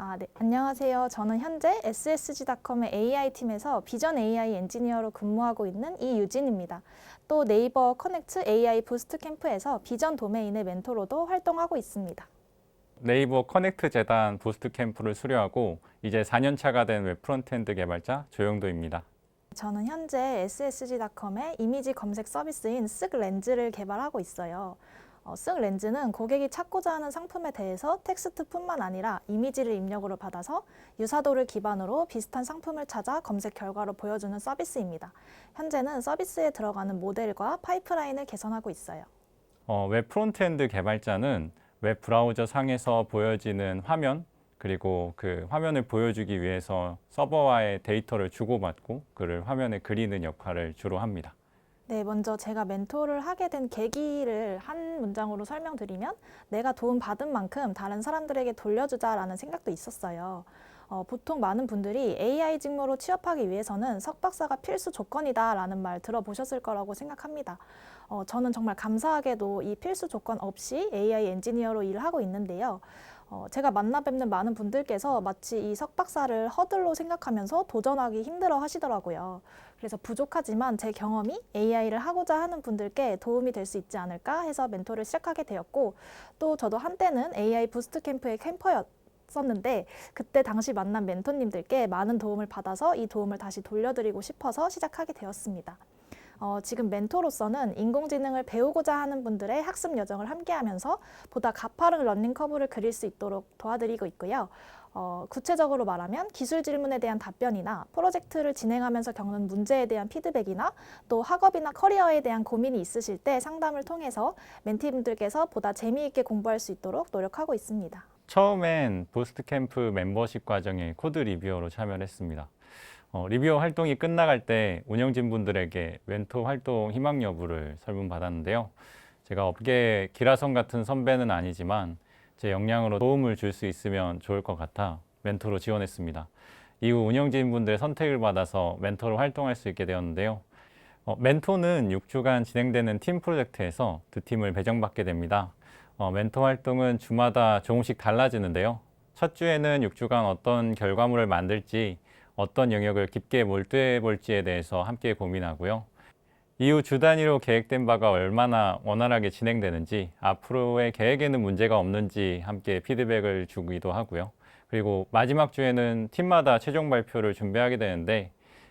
아, 네. 안녕하세요. 저는 현재 SSG.com의 AI 팀에서 비전 AI 엔지니어로 근무하고 있는 이유진입니다. 또 네이버 커넥트 AI 부스트 캠프에서 비전 도메인의 멘토로도 활동하고 있습니다. 네이버 커넥트 재단 부스트 캠프를 수료하고 이제 4년 차가 된 웹 프론트엔드 개발자 조영도입니다. 저는 현재 SSG.com의 이미지 검색 서비스인 쓱 렌즈를 개발하고 있어요. 어, 쓱 렌즈는 고객이 찾고자 하는 상품에 대해서 텍스트뿐만 아니라 이미지를 입력으로 받아서 유사도를 기반으로 비슷한 상품을 찾아 검색 결과로 보여주는 서비스입니다. 현재는 서비스에 들어가는 모델과 파이프라인을 개선하고 있어요. 어, 웹 프론트엔드 개발자는 웹 브라우저 상에서 보여지는 화면 그리고 그 화면을 보여주기 위해서 서버와의 데이터를 주고받고 그를 화면에 그리는 역할을 주로 합니다. 네, 먼저 제가 멘토를 하게 된 계기를 한 문장으로 설명드리면 내가 도움 받은 만큼 다른 사람들에게 돌려주자라는 생각도 있었어요. 어, 보통 많은 분들이 AI 직무로 취업하기 위해서는 석박사가 필수 조건이다라는 말 들어보셨을 거라고 생각합니다. 어, 저는 정말 감사하게도 이 필수 조건 없이 AI 엔지니어로 일을 하고 있는데요. 어, 제가 만나 뵙는 많은 분들께서 마치 이 석박사를 허들로 생각하면서 도전하기 힘들어 하시더라고요. 그래서 부족하지만 제 경험이 AI를 하고자 하는 분들께 도움이 될 수 있지 않을까 해서 멘토를 시작하게 되었고 또 저도 한때는 AI 부스트 캠프의 캠퍼였었는데 그때 당시 만난 멘토님들께 많은 도움을 받아서 이 도움을 다시 돌려드리고 싶어서 시작하게 되었습니다. 어, 지금 멘토로서는 인공지능을 배우고자 하는 분들의 학습 여정을 함께하면서 보다 가파른 러닝 커브를 그릴 수 있도록 도와드리고 있고요. 어, 구체적으로 말하면 기술 질문에 대한 답변이나 프로젝트를 진행하면서 겪는 문제에 대한 피드백이나 또 학업이나 커리어에 대한 고민이 있으실 때 상담을 통해서 멘티분들께서 보다 재미있게 공부할 수 있도록 노력하고 있습니다. 처음엔 부스트 캠프 멤버십 과정에 코드 리뷰어로 참여를 했습니다. 어, 리뷰어 활동이 끝나갈 때 운영진 분들에게 멘토 활동 희망 여부를 설문받았는데요. 제가 업계 기라성 같은 선배는 아니지만 제 역량으로 도움을 줄 수 있으면 좋을 것 같아 멘토로 지원했습니다. 이후 운영진 분들의 선택을 받아서 멘토로 활동할 수 있게 되었는데요. 어, 멘토는 6주간 진행되는 팀 프로젝트에서 두 팀을 배정받게 됩니다. 어, 멘토 활동은 주마다 조금씩 달라지는데요. 첫 주에는 6주간 어떤 결과물을 만들지 어떤 영역을 깊게 몰두해 볼지에 대해서 함께 고민하고요. 이후 주 단위로 계획된 바가 얼마나 원활하게 진행되는지, 앞으로의 계획에는 문제가 없는지 함께 피드백을 주기도 하고요. 그리고 마지막 주에는 팀마다 최종 발표를 준비하게 되는데,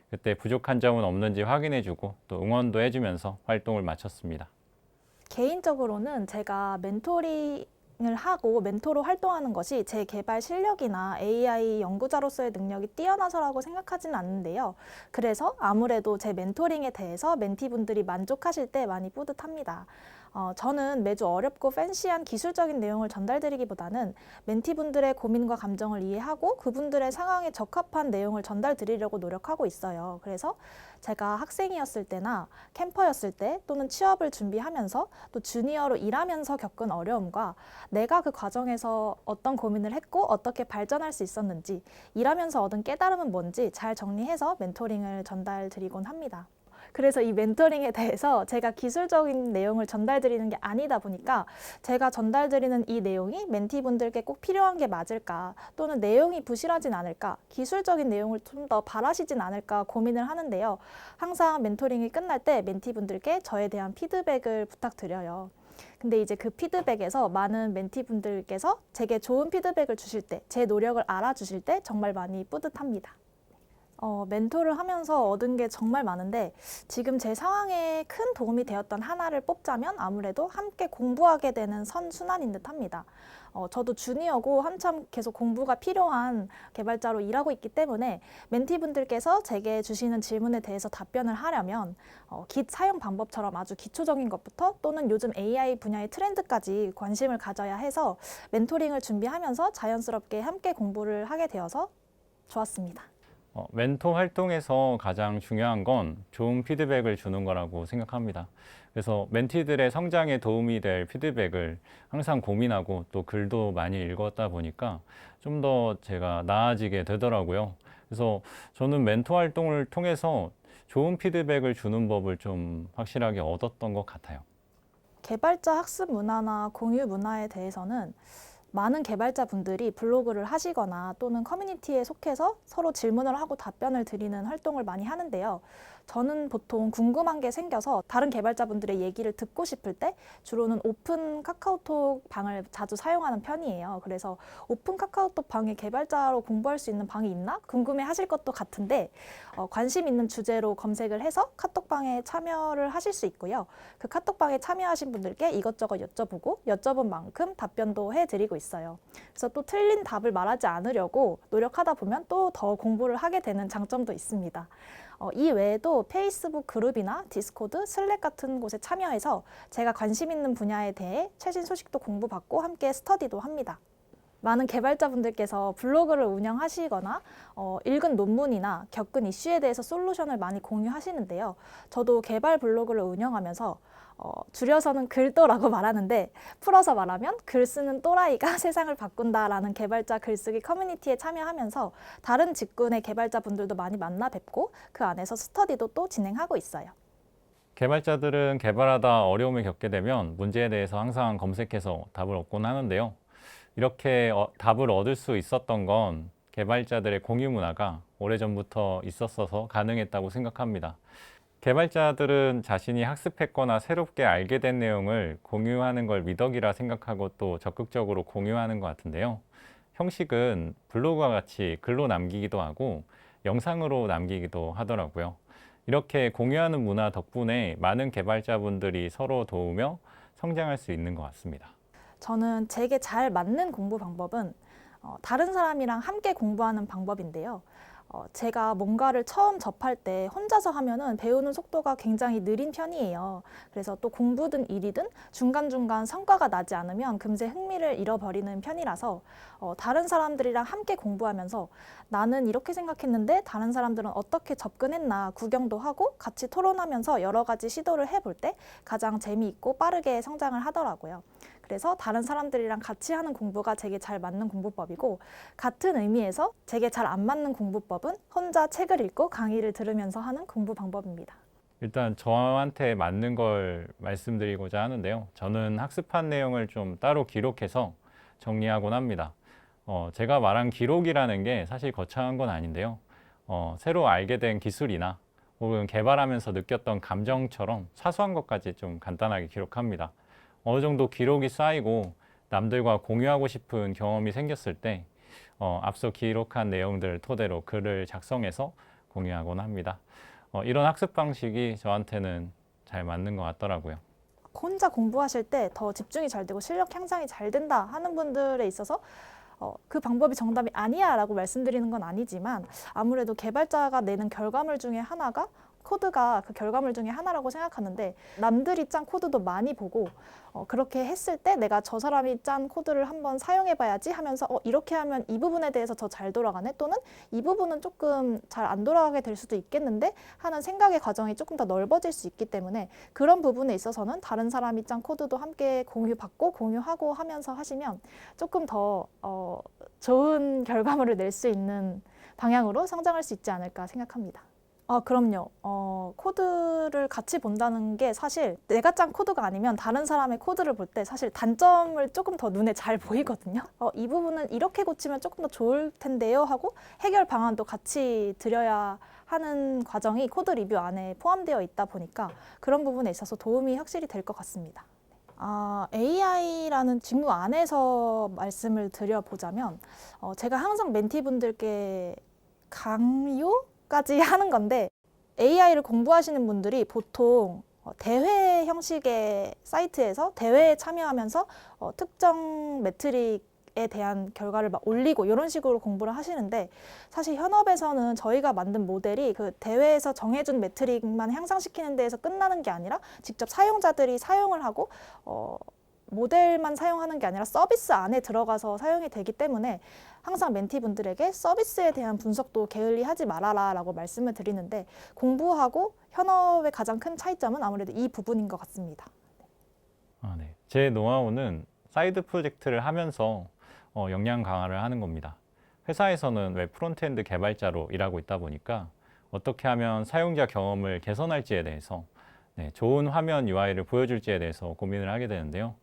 그때 부족한 점은 없는지 확인해주고 또 응원도 해주면서 활동을 마쳤습니다. 개인적으로는 제가 멘토링 을 하고 멘토로 활동하는 것이 제 개발 실력이나 AI 연구자로서의 능력이 뛰어나서라고 생각하지는 않는데요. 그래서 아무래도 제 멘토링에 대해서 멘티분들이 만족하실 때 많이 뿌듯합니다. 어, 저는 매주 어렵고 팬시한 기술적인 내용을 전달드리기보다는 멘티분들의 고민과 감정을 이해하고 그분들의 상황에 적합한 내용을 전달드리려고 노력하고 있어요. 그래서 제가 학생이었을 때나 캠퍼였을 때 또는 취업을 준비하면서 또 주니어로 일하면서 겪은 어려움과 내가 그 과정에서 어떤 고민을 했고 어떻게 발전할 수 있었는지 일하면서 얻은 깨달음은 뭔지 잘 정리해서 멘토링을 전달드리곤 합니다. 그래서 이 멘토링에 대해서 제가 기술적인 내용을 전달드리는 게 아니다 보니까 제가 전달드리는 이 내용이 멘티분들께 꼭 필요한 게 맞을까 또는 내용이 부실하진 않을까 기술적인 내용을 좀 더 바라시진 않을까 고민을 하는데요. 항상 멘토링이 끝날 때 멘티분들께 저에 대한 피드백을 부탁드려요. 근데 이제 그 피드백에서 많은 멘티분들께서 제게 좋은 피드백을 주실 때, 제 노력을 알아주실 때 정말 많이 뿌듯합니다. 어, 멘토를 하면서 얻은 게 정말 많은데 지금 제 상황에 큰 도움이 되었던 하나를 뽑자면 아무래도 함께 공부하게 되는 선순환인 듯 합니다. 어, 저도 주니어고 한참 계속 공부가 필요한 개발자로 일하고 있기 때문에 멘티분들께서 제게 주시는 질문에 대해서 답변을 하려면 어, 깃 사용 방법처럼 아주 기초적인 것부터 또는 요즘 AI 분야의 트렌드까지 관심을 가져야 해서 멘토링을 준비하면서 자연스럽게 함께 공부를 하게 되어서 좋았습니다. 어, 멘토 활동에서 가장 중요한 건 좋은 피드백을 주는 거라고 생각합니다. 그래서 멘티들의 성장에 도움이 될 피드백을 항상 고민하고 또 글도 많이 읽었다 보니까 좀 더 제가 나아지게 되더라고요. 그래서 저는 멘토 활동을 통해서 좋은 피드백을 주는 법을 좀 확실하게 얻었던 것 같아요. 개발자 학습 문화나 공유 문화에 대해서는 많은 개발자분들이 블로그를 하시거나 또는 커뮤니티에 속해서 서로 질문을 하고 답변을 드리는 활동을 많이 하는데요. 저는 보통 궁금한 게 생겨서 다른 개발자분들의 얘기를 듣고 싶을 때 주로는 오픈 카카오톡 방을 자주 사용하는 편이에요. 그래서 오픈 카카오톡 방에 개발자로 공부할 수 있는 방이 있나 궁금해 하실 것도 같은데 어, 관심 있는 주제로 검색을 해서 카톡방에 참여를 하실 수 있고요. 그 카톡방에 참여하신 분들께 이것저것 여쭤보고 여쭤본 만큼 답변도 해드리고 있어요. 그래서 또 틀린 답을 말하지 않으려고 노력하다 보면 또 더 공부를 하게 되는 장점도 있습니다. 어, 이 외에도 페이스북 그룹이나 디스코드, 슬랙 같은 곳에 참여해서 제가 관심 있는 분야에 대해 최신 소식도 공부받고 함께 스터디도 합니다. 많은 개발자분들께서 블로그를 운영하시거나 어, 읽은 논문이나 겪은 이슈에 대해서 솔루션을 많이 공유하시는데요. 저도 개발 블로그를 운영하면서 어, 줄여서는 글도라고 말하는데 풀어서 말하면 글 쓰는 또라이가 세상을 바꾼다라는 개발자 글쓰기 커뮤니티에 참여하면서 다른 직군의 개발자분들도 많이 만나 뵙고 그 안에서 스터디도 또 진행하고 있어요. 개발자들은 개발하다 어려움을 겪게 되면 문제에 대해서 항상 검색해서 답을 얻곤 하는데요. 이렇게 어, 답을 얻을 수 있었던 건 개발자들의 공유 문화가 오래전부터 있었어서 가능했다고 생각합니다. 개발자들은 자신이 학습했거나 새롭게 알게 된 내용을 공유하는 걸 미덕이라 생각하고 또 적극적으로 공유하는 것 같은데요. 형식은 블로그와 같이 글로 남기기도 하고 영상으로 남기기도 하더라고요. 이렇게 공유하는 문화 덕분에 많은 개발자분들이 서로 도우며 성장할 수 있는 것 같습니다. 저는 제게 잘 맞는 공부 방법은 어, 다른 사람이랑 함께 공부하는 방법인데요. 어, 제가 뭔가를 처음 접할 때 혼자서 하면은 배우는 속도가 굉장히 느린 편이에요. 그래서 또 공부든 일이든 중간중간 성과가 나지 않으면 금세 흥미를 잃어버리는 편이라서 어, 다른 사람들이랑 함께 공부하면서 나는 이렇게 생각했는데 다른 사람들은 어떻게 접근했나 구경도 하고 같이 토론하면서 여러 가지 시도를 해볼 때 가장 재미있고 빠르게 성장을 하더라고요. 그래서 다른 사람들이랑 같이 하는 공부가 제게 잘 맞는 공부법이고 같은 의미에서 제게 잘 안 맞는 공부법은 혼자 책을 읽고 강의를 들으면서 하는 공부 방법입니다. 일단 저한테 맞는 걸 말씀드리고자 하는데요. 저는 학습한 내용을 좀 따로 기록해서 정리하곤 합니다. 어, 제가 말한 기록이라는 게 사실 거창한 건 아닌데요. 어, 새로 알게 된 기술이나 혹은 개발하면서 느꼈던 감정처럼 사소한 것까지 좀 간단하게 기록합니다. 어느 정도 기록이 쌓이고 남들과 공유하고 싶은 경험이 생겼을 때 어, 앞서 기록한 내용들을 토대로 글을 작성해서 공유하곤 합니다. 어, 이런 학습 방식이 저한테는 잘 맞는 것 같더라고요. 혼자 공부하실 때 더 집중이 잘 되고 실력 향상이 잘 된다 하는 분들에 있어서 어, 그 방법이 정답이 아니야 라고 말씀드리는 건 아니지만 아무래도 개발자가 내는 결과물 중에 하나가 코드가 그 결과물 중에 하나라고 생각하는데 남들이 짠 코드도 많이 보고 어, 그렇게 했을 때 내가 저 사람이 짠 코드를 한번 사용해 봐야지 하면서 어, 이렇게 하면 이 부분에 대해서 더 잘 돌아가네 또는 이 부분은 조금 잘 안 돌아가게 될 수도 있겠는데 하는 생각의 과정이 조금 더 넓어질 수 있기 때문에 그런 부분에 있어서는 다른 사람이 짠 코드도 함께 공유받고 공유하고 하면서 하시면 조금 더 어, 좋은 결과물을 낼 수 있는 방향으로 성장할 수 있지 않을까 생각합니다. 아, 그럼요. 어, 코드를 같이 본다는 게 사실 내가 짠 코드가 아니면 다른 사람의 코드를 볼 때 사실 단점을 조금 더 눈에 잘 보이거든요. 어, 이 부분은 이렇게 고치면 조금 더 좋을 텐데요 하고 해결 방안도 같이 드려야 하는 과정이 코드 리뷰 안에 포함되어 있다 보니까 그런 부분에 있어서 도움이 확실히 될 것 같습니다. 아, AI라는 직무 안에서 말씀을 드려보자면 어, 제가 항상 멘티분들께 강요 까지 하는 건데 AI를 공부하시는 분들이 보통 어, 대회 형식의 사이트에서 대회에 참여하면서 어, 특정 매트릭에 대한 결과를 막 올리고 이런 식으로 공부를 하시는데 사실 현업에서는 저희가 만든 모델이 그 대회에서 정해준 매트릭만 향상시키는 데에서 끝나는 게 아니라 직접 사용자들이 사용을 하고 어, 모델만 사용하는 게 아니라 서비스 안에 들어가서 사용이 되기 때문에 항상 멘티분들에게 서비스에 대한 분석도 게을리 하지 말아라 라고 말씀을 드리는데 공부하고 현업의 가장 큰 차이점은 아무래도 이 부분인 것 같습니다. 아, 네. 제 노하우는 사이드 프로젝트를 하면서 어, 역량 강화를 하는 겁니다. 회사에서는 웹 프론트엔드 개발자로 일하고 있다 보니까 어떻게 하면 사용자 경험을 개선할지에 대해서 네, 좋은 화면 UI를 보여줄지에 대해서 고민을 하게 되는데요.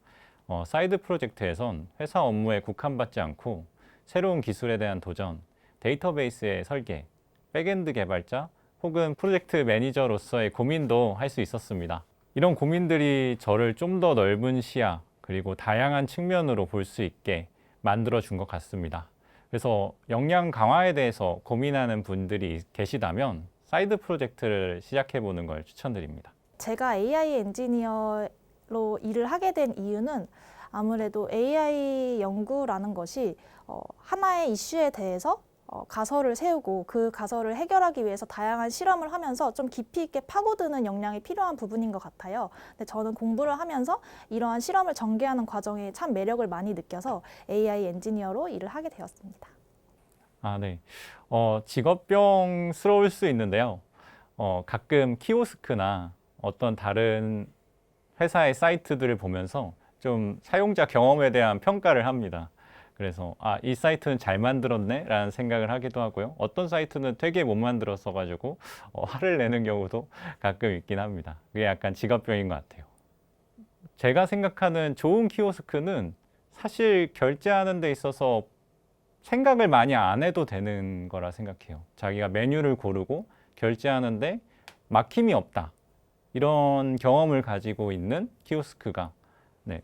어, 사이드 프로젝트에선 회사 업무에 국한받지 않고 새로운 기술에 대한 도전, 데이터베이스의 설계, 백엔드 개발자 혹은 프로젝트 매니저로서의 고민도 할 수 있었습니다. 이런 고민들이 저를 좀 더 넓은 시야 그리고 다양한 측면으로 볼 수 있게 만들어 준 것 같습니다. 그래서 역량 강화에 대해서 고민하는 분들이 계시다면 사이드 프로젝트를 시작해 보는 걸 추천드립니다. 제가 AI 엔지니어 로 일을 하게 된 이유는 아무래도 AI 연구라는 것이 어, 하나의 이슈에 대해서 어, 가설을 세우고 그 가설을 해결하기 위해서 다양한 실험을 하면서 좀 깊이 있게 파고드는 역량이 필요한 부분인 것 같아요. 근데 저는 공부를 하면서 이러한 실험을 전개하는 과정에 참 매력을 많이 느껴서 AI 엔지니어로 일을 하게 되었습니다. 아, 네. 어, 직업병스러울 수 있는데요. 어, 가끔 키오스크나 어떤 다른 회사의 사이트들을 보면서 좀 사용자 경험에 대한 평가를 합니다. 그래서 아, 이 사이트는 잘 만들었네 라는 생각을 하기도 하고요. 어떤 사이트는 되게 못 만들었어 가지고 어, 화를 내는 경우도 가끔 있긴 합니다. 그게 약간 직업병인 것 같아요. 제가 생각하는 좋은 키오스크는 사실 결제하는 데 있어서 생각을 많이 안 해도 되는 거라 생각해요. 자기가 메뉴를 고르고 결제하는데 막힘이 없다. 이런 경험을 가지고 있는 키오스크가 네,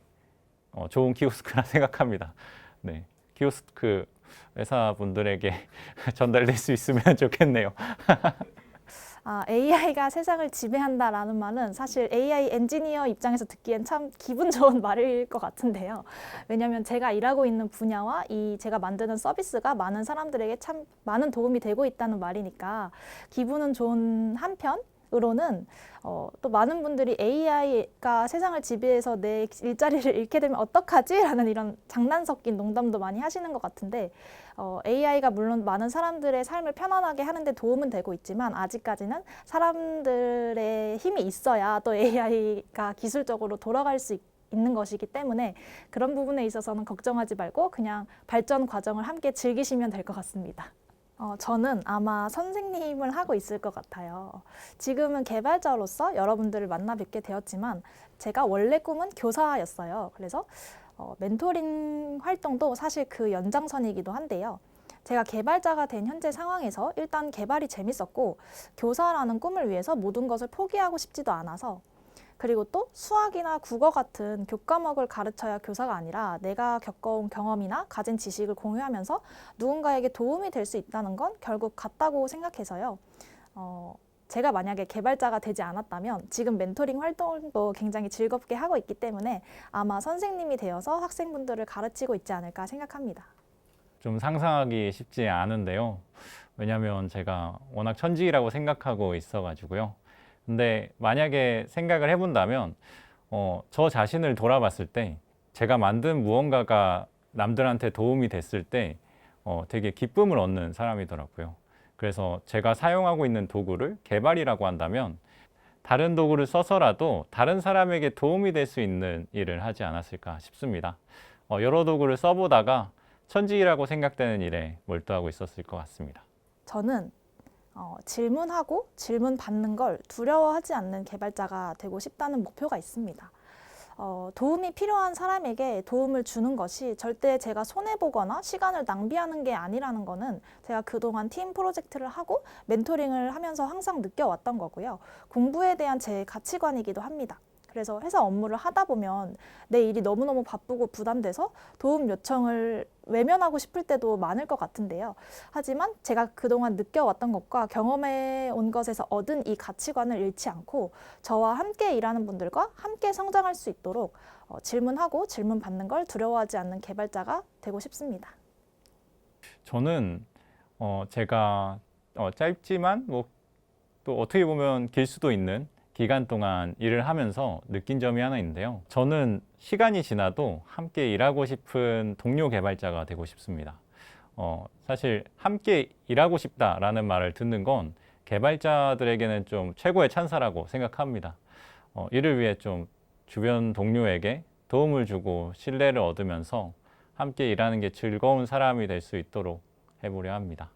어, 좋은 키오스크라 생각합니다. 네, 키오스크 회사분들에게 전달될 수 있으면 좋겠네요. 아, AI가 세상을 지배한다라는 말은 사실 AI 엔지니어 입장에서 듣기엔 참 기분 좋은 말일 것 같은데요. 왜냐하면 제가 일하고 있는 분야와 이 제가 만드는 서비스가 많은 사람들에게 참 많은 도움이 되고 있다는 말이니까 기분은 좋은 한편 으로는 어, 또 많은 분들이 AI가 세상을 지배해서 내 일자리를 잃게 되면 어떡하지? 라는 이런 장난 섞인 농담도 많이 하시는 것 같은데 어, AI가 물론 많은 사람들의 삶을 편안하게 하는데 도움은 되고 있지만 아직까지는 사람들의 힘이 있어야 또 AI가 기술적으로 돌아갈 수 있, 있는 것이기 때문에 그런 부분에 있어서는 걱정하지 말고 그냥 발전 과정을 함께 즐기시면 될 것 같습니다. 어, 저는 아마 선생님을 하고 있을 것 같아요. 지금은 개발자로서 여러분들을 만나 뵙게 되었지만 제가 원래 꿈은 교사였어요. 그래서 어, 멘토링 활동도 사실 그 연장선이기도 한데요. 제가 개발자가 된 현재 상황에서 일단 개발이 재밌었고 교사라는 꿈을 위해서 모든 것을 포기하고 싶지도 않아서 그리고 또 수학이나 국어 같은 교과목을 가르쳐야 교사가 아니라 내가 겪어온 경험이나 가진 지식을 공유하면서 누군가에게 도움이 될 수 있다는 건 결국 같다고 생각해서요. 어, 제가 만약에 개발자가 되지 않았다면 지금 멘토링 활동도 굉장히 즐겁게 하고 있기 때문에 아마 선생님이 되어서 학생분들을 가르치고 있지 않을까 생각합니다. 좀 상상하기 쉽지 않은데요. 왜냐하면 제가 워낙 천직이라고 생각하고 있어가지고요. 근데 만약에 생각을 해본다면 어, 저 자신을 돌아봤을 때 제가 만든 무언가가 남들한테 도움이 됐을 때 어, 되게 기쁨을 얻는 사람이더라고요. 그래서 제가 사용하고 있는 도구를 개발이라고 한다면 다른 도구를 써서라도 다른 사람에게 도움이 될 수 있는 일을 하지 않았을까 싶습니다. 어, 여러 도구를 써보다가 천직이라고 생각되는 일에 몰두하고 있었을 것 같습니다. 저는 어, 질문하고 질문 받는 걸 두려워하지 않는 개발자가 되고 싶다는 목표가 있습니다. 어, 도움이 필요한 사람에게 도움을 주는 것이 절대 제가 손해보거나 시간을 낭비하는 게 아니라는 거는 제가 그동안 팀 프로젝트를 하고 멘토링을 하면서 항상 느껴왔던 거고요. 공부에 대한 제 가치관이기도 합니다. 그래서 회사 업무를 하다 보면 내 일이 너무너무 바쁘고 부담돼서 도움 요청을 외면하고 싶을 때도 많을 것 같은데요. 하지만 제가 그동안 느껴왔던 것과 경험해 온 것에서 얻은 이 가치관을 잃지 않고 저와 함께 일하는 분들과 함께 성장할 수 있도록 어, 질문하고 질문 받는 걸 두려워하지 않는 개발자가 되고 싶습니다. 저는 어, 제가 어, 짧지만 뭐 또 어떻게 보면 길 수도 있는 기간 동안 일을 하면서 느낀 점이 하나 있는데요. 저는 시간이 지나도 함께 일하고 싶은 동료 개발자가 되고 싶습니다. 어, 사실 함께 일하고 싶다라는 말을 듣는 건 개발자들에게는 좀 최고의 찬사라고 생각합니다. 어, 이를 위해 좀 주변 동료에게 도움을 주고 신뢰를 얻으면서 함께 일하는 게 즐거운 사람이 될 수 있도록 해보려 합니다.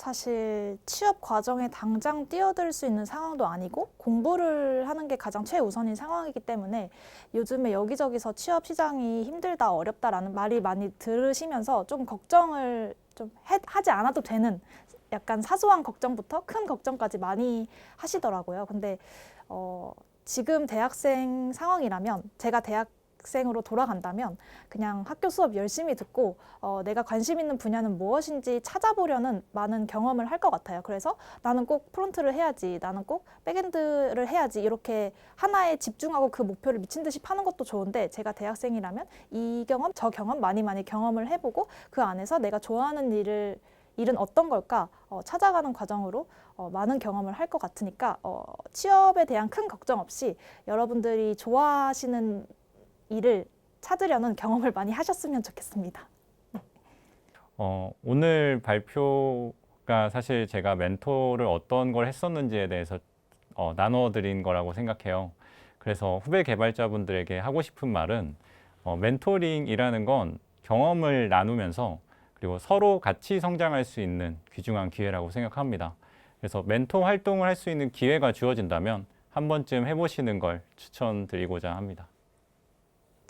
사실 취업 과정에 당장 뛰어들 수 있는 상황도 아니고 공부를 하는 게 가장 최우선인 상황이기 때문에 요즘에 여기저기서 취업 시장이 힘들다 어렵다라는 말이 많이 들으시면서 좀 걱정을 좀 해- 하지 않아도 되는 약간 사소한 걱정부터 큰 걱정까지 많이 하시더라고요. 근데 어, 지금 대학생 상황이라면 제가 대학 생으로 돌아간다면 그냥 학교 수업 열심히 듣고 어, 내가 관심 있는 분야는 무엇인지 찾아보려는 많은 경험을 할 것 같아요. 그래서 나는 꼭 프론트를 해야지, 나는 꼭 백엔드를 해야지 이렇게 하나에 집중하고 그 목표를 미친 듯이 파는 것도 좋은데 제가 대학생이라면 이 경험, 저 경험 많이 많이 경험을 해보고 그 안에서 내가 좋아하는 일을 일은 어떤 걸까 어, 찾아가는 과정으로 어, 많은 경험을 할 것 같으니까 어, 취업에 대한 큰 걱정 없이 여러분들이 좋아하시는 일을 찾으려는 경험을 많이 하셨으면 좋겠습니다. 어, 오늘 발표가 사실 제가 멘토를 어떤 걸 했었는지에 대해서 어, 나눠 드린 거라고 생각해요. 그래서 후배 개발자분들에게 하고 싶은 말은 어, 멘토링이라는 건 경험을 나누면서 그리고 서로 같이 성장할 수 있는 귀중한 기회라고 생각합니다. 그래서 멘토 활동을 할 수 있는 기회가 주어진다면 한 번쯤 해보시는 걸 추천드리고자 합니다.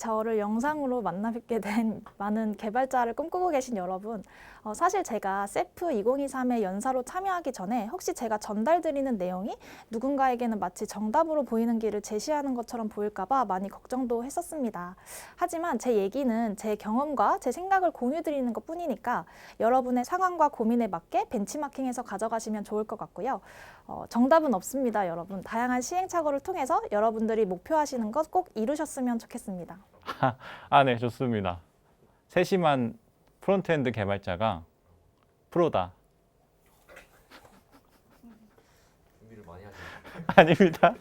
저를 영상으로 만나 뵙게 된 많은 개발자를 꿈꾸고 계신 여러분, 어, 사실 제가 세프 2023의 연사로 참여하기 전에 혹시 제가 전달드리는 내용이 누군가에게는 마치 정답으로 보이는 길을 제시하는 것처럼 보일까봐 많이 걱정도 했었습니다. 하지만 제 얘기는 제 경험과 제 생각을 공유드리는 것 뿐이니까 여러분의 상황과 고민에 맞게 벤치마킹해서 가져가시면 좋을 것 같고요. 어, 정답은 없습니다, 여러분. 다양한 시행착오를 통해서 여러분들이 목표하시는 것 꼭 이루셨으면 좋겠습니다. 아, 네, 좋습니다. 세심한 프론트엔드 개발자가 프로다. 준비를 많이 하죠. 아닙니다.